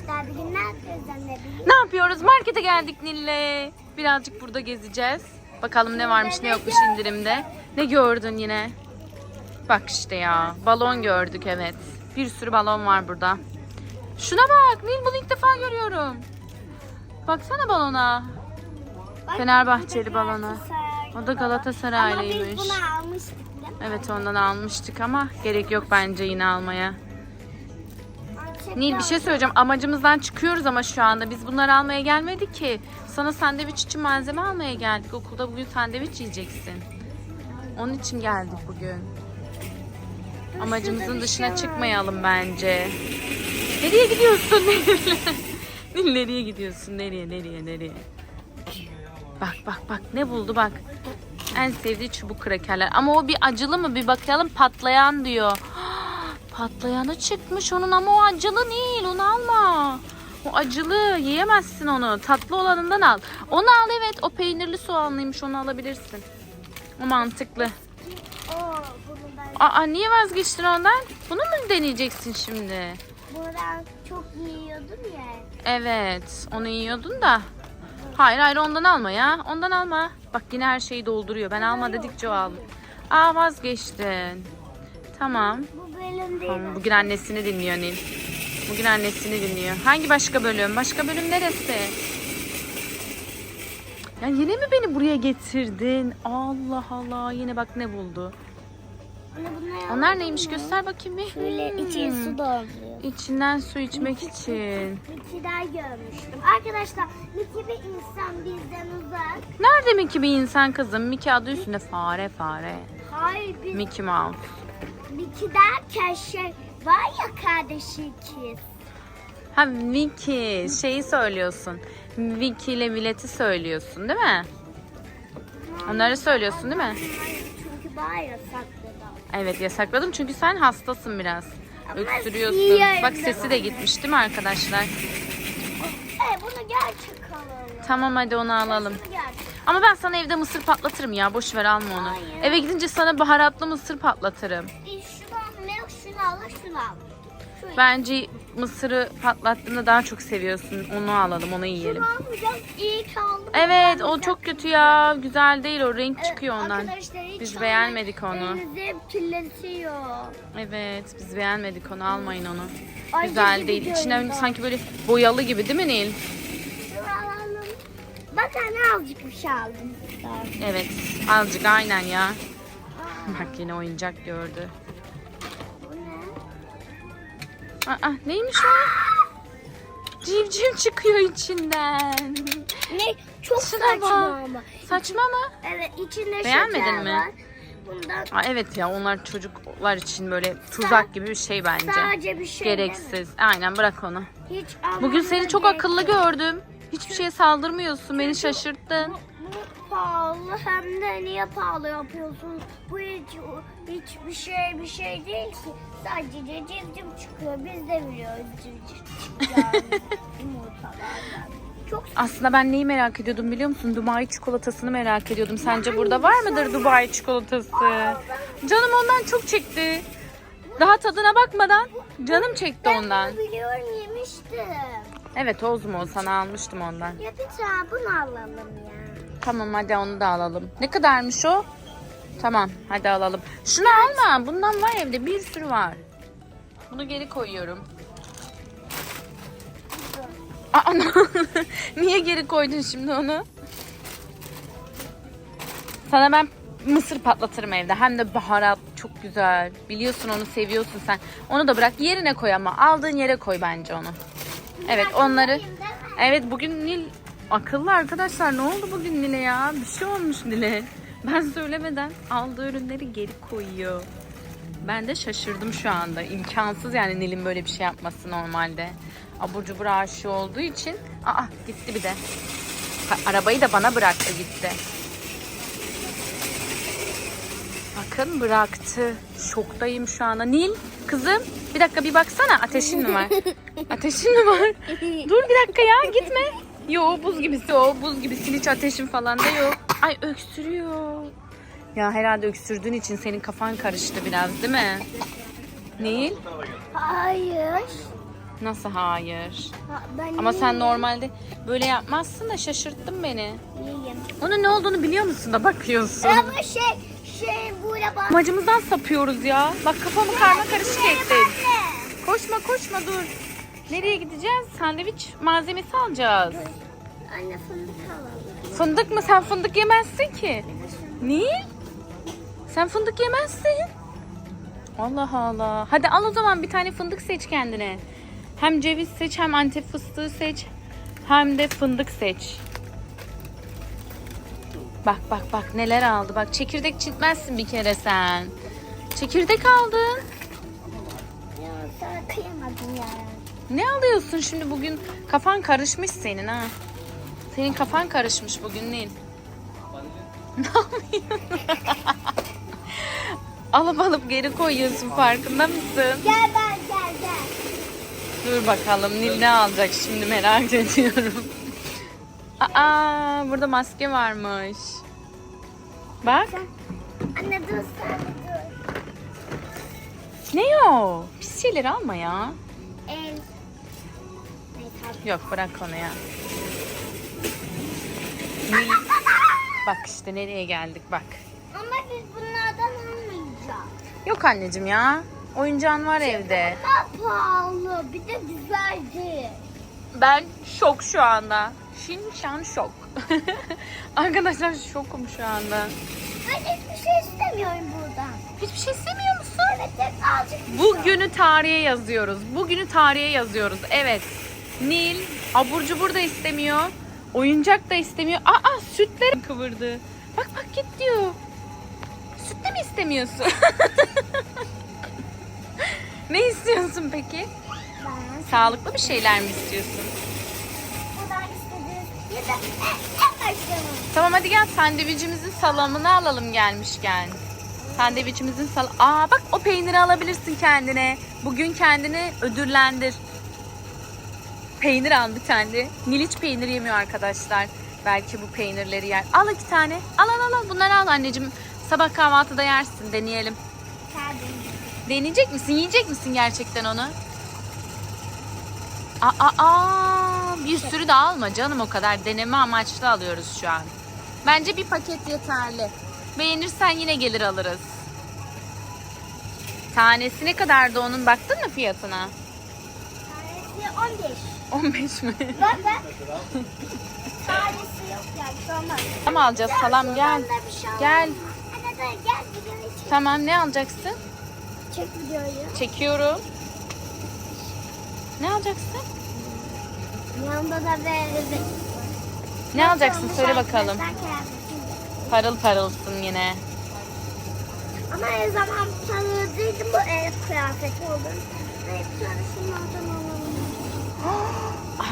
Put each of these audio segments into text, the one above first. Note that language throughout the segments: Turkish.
arkadaşlar bugün ne yapıyoruz anne? Ne yapıyoruz? Markete geldik Nil'le. Birazcık burada gezeceğiz. Bakalım ne varmış ne yokmuş indirimde. Ne gördün yine? Bak işte ya. Balon gördük evet. Bir sürü balon var burada. Şuna bak Nil bunu ilk defa görüyorum. Baksana balona. Bak, Fenerbahçeli balonu. O da Ama biz Galatasaraylıymış. bunu almıştık? Evet ondan almıştık ama gerek yok bence yine almaya. Nil bir şey söyleyeceğim. Amacımızdan çıkıyoruz ama şu anda. Biz bunları almaya gelmedik ki. Sana sandviç için malzeme almaya geldik. Okulda bugün sandviç yiyeceksin. Onun için geldik bugün. Amacımızın dışına çıkmayalım bence. Nereye gidiyorsun Nil? Nereye gidiyorsun? Nereye, nereye, nereye? Bak bak bak ne buldu bak. En sevdiği çubuk krakerler. Ama o bir acılı mı? Bir bakalım patlayan diyor. Patlayanı çıkmış onun ama o acılı değil. Onu alma. O acılı. Yiyemezsin onu. Tatlı olanından al. Onu al evet. O peynirli soğanlıymış. Onu alabilirsin. O mantıklı. Oo, Aa niye vazgeçtin ondan? Bunu mu deneyeceksin şimdi? buradan çok yiyordum ya. Evet. Onu yiyordun da. Hayır hayır ondan alma ya. Ondan alma. Bak yine her şeyi dolduruyor. Ben alma dedikçe o al. Aa vazgeçtin. Tamam. Bu bölüm değil. Tamam, bugün annesini dinliyor Nil. Bugün annesini dinliyor. Hangi başka bölüm? Başka bölüm neresi? Ya yine mi beni buraya getirdin? Allah Allah. Yine bak ne buldu. Anne Onlar neymiş göster bakayım bir. İçine Hmm. su dolduruyor. İçinden su içmek için. Mickey'ler görmüştüm. Arkadaşlar Mickey bir insan bizden uzak. Nerede Mickey bir insan kızım? Mickey adı üstünde fare fare. Hayır biz Mickey Mouse. Mickey derken şey var ya kardeşi ikiz. Ha Vicky şeyi söylüyorsun. Vicky ile Vilet'i söylüyorsun değil mi? Onları söylüyorsun değil mi? Çünkü var ya sakladı. Evet yasakladım çünkü sen hastasın biraz. Ama Öksürüyorsun. Bak sesi de gitmiş değil mi arkadaşlar? Evet bunu gerçek alalım. Tamam hadi onu alalım. Gerçek. Ama ben sana evde mısır patlatırım ya. Boş ver alma onu. Hayır. Eve gidince sana baharatlı mısır patlatırım. E, şunu al, ne şunu al, şunu al. Şu Bence mısırı patlattığında daha çok seviyorsun. Onu alalım, onu yiyelim. Şunu almayacağım. İyi ki aldım. Evet o çok kötü ya. Güzel değil o renk çıkıyor ondan. Biz beğenmedik onu. Elinizi hep kirletiyor. Evet biz beğenmedik onu almayın onu. Güzel değil. İçine sanki böyle boyalı gibi değil mi Nil? Bak anne azıcık bir şey aldım. Evet azıcık aynen ya. Bak yine oyuncak gördü. Bu ne? Aa, neymiş o? Civciv çıkıyor içinden. Ne? Çok Şuna saçma bak. ama. Saçma mı? Evet içinde Beğenmedin şeker mi? var. Bundan Aa, evet ya onlar çocuklar için böyle tuzak gibi bir şey bence. sadece bir şey Gereksiz. Aynen bırak onu. Hiç Bugün seni çok gerek akıllı yok. gördüm. Hiçbir şeye saldırmıyorsun. Beni şaşırttın. Bu, pahalı hem de niye pahalı yapıyorsun? Bu hiç hiçbir şey bir şey değil ki. Sadece civciv çıkıyor. Biz de biliyoruz civciv çıkacağını yumurtalardan. Çok Aslında ben neyi merak ediyordum biliyor musun? Dubai çikolatasını merak ediyordum. Sence burada var mıdır Dubai çikolatası? Canım ondan çok çekti. Daha tadına bakmadan canım çekti ben ondan. bunu biliyorum yemiştim. Evet Ozmo sana almıştım ondan. Ya bir tane bunu alalım ya. Tamam hadi onu da alalım. Ne kadarmış o? Tamam hadi alalım. Şunu alma. Bundan var evde bir sürü var. Bunu geri koyuyorum. Aa, niye geri koydun şimdi onu? Sana ben mısır patlatırım evde. Hem de baharat çok güzel. Biliyorsun onu seviyorsun sen. Onu da bırak yerine koy ama. Aldığın yere koy bence onu. Evet onları... Evet bugün Nil akıllı arkadaşlar. Ne oldu bugün Nil'e ya? Bir şey olmuş Nil'e. Ben söylemeden aldığı ürünleri geri koyuyor. Ben de şaşırdım şu anda. İmkansız yani Nil'in böyle bir şey yapması normalde. Abur cubur aşığı olduğu için. Aa gitti bir de. Ha, arabayı da bana bıraktı gitti. Bakın bıraktı. Şoktayım şu anda. Nil kızım bir dakika bir baksana ateşin mi var? Ateşin mi var? Dur bir dakika ya gitme. Yo buz gibisi o buz gibisin hiç ateşin falan da yok. Ay öksürüyor. Ya herhalde öksürdüğün için senin kafan karıştı biraz değil mi? Nil? Hayır. Nasıl hayır? Ha, ben Ama sen normalde böyle yapmazsın da şaşırttın beni. Yiyeyim. Onun ne olduğunu biliyor musun da bakıyorsun. Ama şey şey böyle bak. Amacımızdan sapıyoruz ya. Bak kafamı karma karışık ettin. Koşma koşma dur. Nereye gideceğiz? Sandviç malzemesi alacağız. Anne fındık alalım. Fındık mı? Sen fındık yemezsin ki. Niye? Sen fındık yemezsin. Allah Allah. Hadi al o zaman bir tane fındık seç kendine. Hem ceviz seç hem antep fıstığı seç. Hem de fındık seç. Bak bak bak neler aldı. Bak çekirdek çitmezsin bir kere sen. Çekirdek aldın. Ya sana kıyamadım ya. Ne alıyorsun şimdi bugün? Kafan karışmış senin ha. Senin kafan karışmış bugün Nil. Ne yapıyorsun? alıp alıp geri koyuyorsun farkında mısın? Gel ben gel gel. Dur bakalım Nil ne alacak şimdi merak ediyorum. Aa burada maske varmış. Bak. Anne dur sen dur. Ne o? Pis şeyleri alma ya. El. Yok bırak onu ya. Bak işte nereye geldik bak. Ama biz bunlardan almayacağız. Yok anneciğim ya. Oyuncağın var evde. Daha pahalı bir de güzeldi. Ben şok şu anda. Şin şan şok. Arkadaşlar şokum şu anda. Ben hiçbir şey istemiyorum buradan. Hiçbir şey istemiyor musun? Evet tek azıcık şey. Bugünü tarihe yazıyoruz. Bugünü tarihe yazıyoruz. Evet. Nil abur cubur da istemiyor. Oyuncak da istemiyor. Aa sütlerim kıvırdı. Bak bak git diyor. Süt de mi istemiyorsun? ne istiyorsun peki? Ben Sağlıklı bir şeyler mi istiyorsun? Tamam hadi gel sandviçimizin salamını alalım gelmişken. Sandviçimizin sal... Aa bak o peyniri alabilirsin kendine. Bugün kendini ödüllendir. Peynir al bir tane. Niliç peynir yemiyor arkadaşlar. Belki bu peynirleri yer. Al iki tane. Al al al. Bunları al anneciğim. Sabah kahvaltıda yersin. Deneyelim. Deneyecek misin? Yiyecek misin gerçekten onu? Aa, aa, aa, bir sürü de alma canım o kadar. Deneme amaçlı alıyoruz şu an. Bence bir paket yeterli. Beğenirsen yine gelir alırız. Tanesi ne kadardı onun? Baktın mı fiyatına? Tanesi 15. 15 mi? Bak bak. Tanesi yok yani olmaz. Tamam alacağız salam gel. Da bir şey. Gel. Anne dur gel. Tamam ne alacaksın? Çek videoyu. Çekiyorum. Ne alacaksın? Yanında da böyle Ne alacaksın söyle bakalım. Parıl parılsın yine. Ama her zaman tanıdıydım bu el kıyafeti olur. Sonra şunlardan alalım.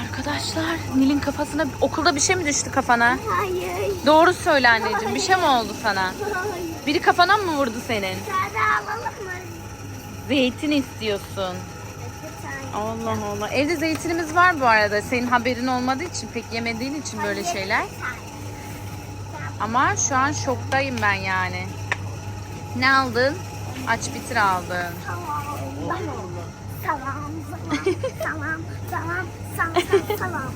Arkadaşlar Nil'in kafasına okulda bir şey mi düştü kafana? Hayır. Doğru söyle anneciğim. Bir şey mi oldu sana? Hayır. Biri kafana mı vurdu senin? Sade alalım mı? Zeytin istiyorsun. Allah Allah. Evde zeytinimiz var bu arada. Senin haberin olmadığı için, pek yemediğin için böyle şeyler. Ama şu an şoktayım ben yani. Ne aldın? Aç bitir aldın. Tamam. Tamam. Tamam. Tamam. Tamam. Tamam. Tamam.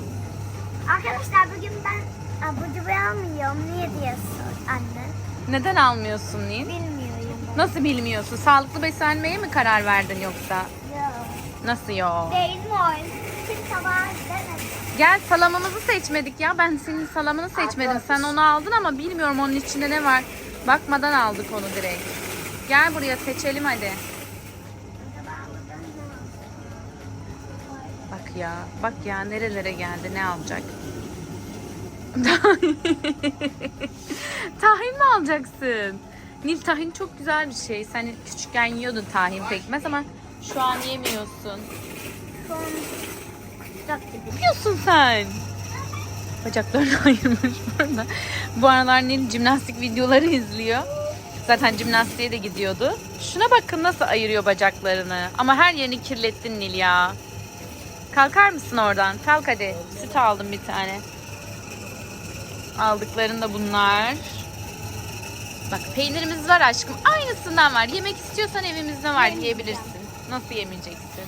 Arkadaşlar bugün ben abur cubur almıyorum. Niye diyorsun anne? Neden almıyorsun Nil? Bilmiyorum. Nasıl bilmiyorsun? Sağlıklı beslenmeye mi karar verdin yoksa? Nasıl yok? Değil mi oyun? Kim sabah demedim. Gel salamımızı seçmedik ya. Ben senin salamını seçmedim. Sen onu aldın ama bilmiyorum onun içinde ne var. Bakmadan aldık onu direkt. Gel buraya seçelim hadi. Bak ya, bak ya nerelere geldi, ne alacak? tahin mi alacaksın? Nil tahin çok güzel bir şey. Sen küçükken yiyordun tahin pekmez ama şu an yemiyorsun. Kutak gibi. yapıyorsun sen? Bacaklarını ayırmış burada. Bu aralar Nil jimnastik videoları izliyor. Zaten jimnastiğe de gidiyordu. Şuna bakın nasıl ayırıyor bacaklarını. Ama her yerini kirlettin Nil ya. Kalkar mısın oradan? Kalk hadi. Süt aldım bir tane. Aldıkların da bunlar. Bak peynirimiz var aşkım. Aynısından var. Yemek istiyorsan evimizde var. Yiyebilirsin. Nasıl yemeyeceksin?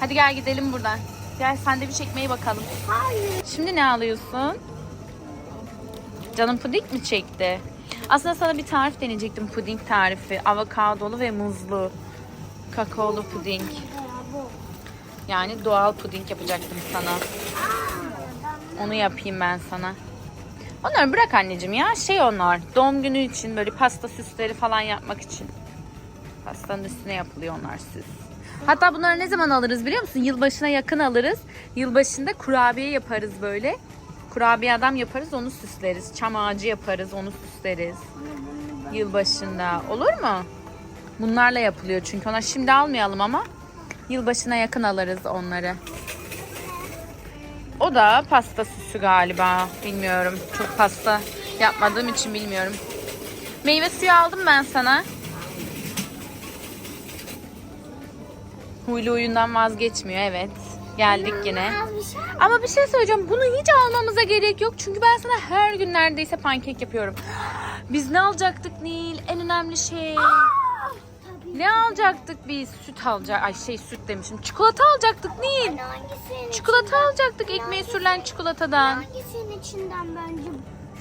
Hadi gel gidelim buradan. Gel sandviç ekmeği bakalım. Hayır. Şimdi ne alıyorsun? Canım puding mi çekti? Aslında sana bir tarif deneyecektim puding tarifi. Avokadolu ve muzlu. Kakaolu puding. Yani doğal puding yapacaktım sana. Onu yapayım ben sana. Onları bırak anneciğim ya. Şey onlar. Doğum günü için böyle pasta süsleri falan yapmak için. Pastanın üstüne yapılıyor onlar süs. Hatta bunları ne zaman alırız biliyor musun? Yılbaşına yakın alırız. Yılbaşında kurabiye yaparız böyle. Kurabiye adam yaparız onu süsleriz. Çam ağacı yaparız onu süsleriz. Yılbaşında. Olur mu? Bunlarla yapılıyor çünkü onlar şimdi almayalım ama yılbaşına yakın alırız onları. O da pasta süsü galiba. Bilmiyorum. Çok pasta yapmadığım için bilmiyorum. Meyve suyu aldım ben sana. Huylu huyundan vazgeçmiyor evet. Geldik yine. Bir şey? Ama bir şey söyleyeceğim. Bunu hiç almamıza gerek yok. Çünkü ben sana her gün neredeyse pankek yapıyorum. Biz ne alacaktık Nil? En önemli şey. Ne alacaktık biz? Süt alacak. Ay şey süt demişim. Çikolata alacaktık Nil. Çikolata içinden- alacaktık ekmeği sürülen çikolatadan. Hangisinin içinden bence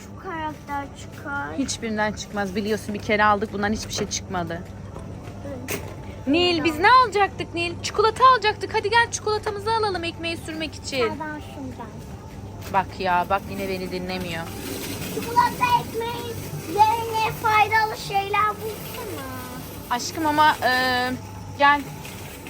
şu karakter çıkar? Hiçbirinden çıkmaz. Biliyorsun bir kere aldık bundan hiçbir şey çıkmadı. Nil biz ne alacaktık Nil? Çikolata alacaktık. Hadi gel çikolatamızı alalım ekmeği sürmek için. Şuradan şundan. Bak ya bak yine beni dinlemiyor. Çikolata ekmeği yerine faydalı şeyler bulsana. Aşkım ama e, gel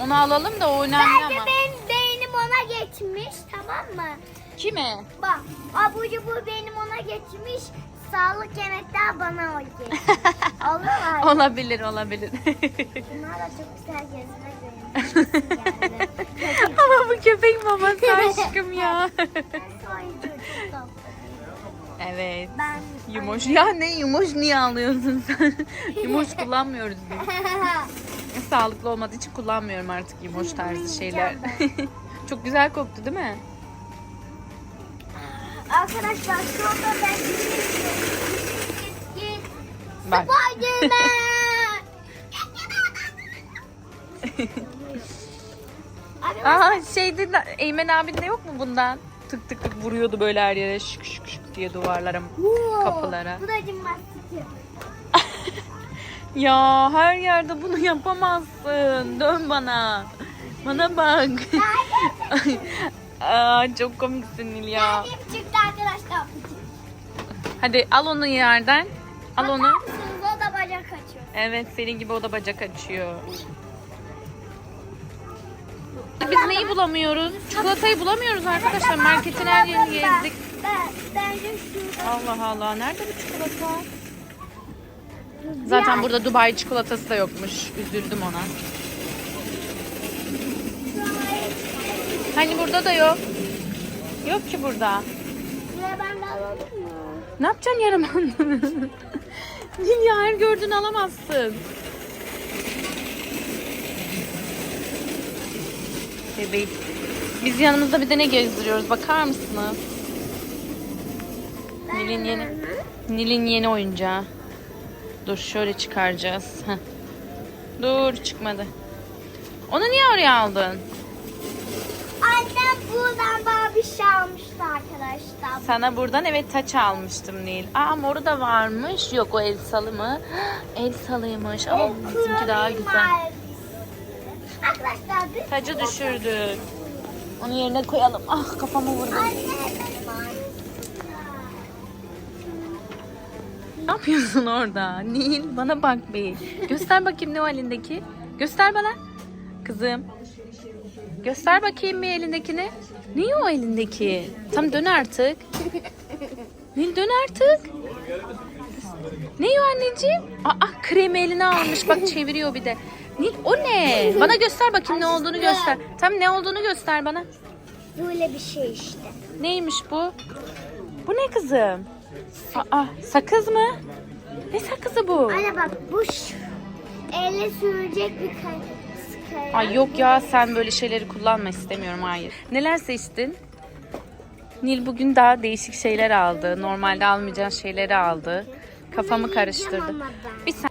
onu alalım da o önemli Bence ama. benim beynim ona geçmiş tamam mı? Kimi? Bak abur cubur benim ona geçmiş. Sağlık yemekler bana o geçmiş. Olur mu? olabilir olabilir. Bunlar da çok güzel. Yani. ama bu köpek babası aşkım ya. evet. Ben Yumoş. Ya ne yumoş niye alıyorsun sen? yumoş kullanmıyoruz biz. Sağlıklı olmadığı için kullanmıyorum artık yumoş tarzı şeyler. Çok güzel koktu değil mi? Arkadaşlar şu anda ben Bak. Spiderman. Arkadaşlar Aa şeyde de- Eymen yok mu bundan? Tık tık tık vuruyordu böyle her yere şık şık şık diye duvarlara. kapılara. Bu da cimnastik. Ya her yerde bunu yapamazsın. Dön bana. Bana bak. Aa, çok komiksin Nil ya. Benim çıktı arkadaşlar. Hadi al onu yerden. Al onu. Bakar mısınız? O da bacak açıyor. Evet senin gibi o da bacak açıyor. Biz neyi bulamıyoruz? Çikolatayı bulamıyoruz arkadaşlar. Marketin her yerini gezdik. Ben, bence şurada. Allah Allah. Nerede bu çikolata? Zaten burada Dubai çikolatası da yokmuş. Üzüldüm ona. Hani burada da yok. Yok ki burada. Şuraya ben de alalım mı? Ne yapacaksın yaramanı? Nil her gördüğünü alamazsın. Bebeğim. Biz yanımızda bir de ne gezdiriyoruz bakar mısınız? Nil'in yeni Nil'in yeni oyuncağı. Dur şöyle çıkaracağız. Heh. Dur çıkmadı. Onu niye oraya aldın? Annem buradan bana bir şey almıştı arkadaşlar. Sana buradan evet taç almıştım Nil. Aa moru da varmış. Yok o Elsa'lı mı? Elsa'lıymış ama bizimki daha güzel. Arkadaşlar biz Tacı düşürdük. Onu yerine koyalım. Ah kafamı vurdum. anne benim. Ne yapıyorsun orada? Nil bana bak bir. Göster bakayım ne o elindeki. Göster bana. Kızım. Göster bakayım bir elindekini. Ne o elindeki? Tam dön artık. Nil dön artık. Ne o anneciğim? Aa kremi eline almış. Bak çeviriyor bir de. Nil o ne? Bana göster bakayım ne olduğunu göster. Tam ne olduğunu göster bana. Böyle bir şey işte. Neymiş bu? Bu ne kızım? Aa, sakız mı? Ne sakızı bu? Anne bak bu. Elle sürecek bir kay. Ay yok ya sen böyle şeyleri kullanma istemiyorum hayır. Neler seçtin? Nil bugün daha değişik şeyler aldı. Normalde almayacağın şeyleri aldı. Kafamı karıştırdı. Bir sen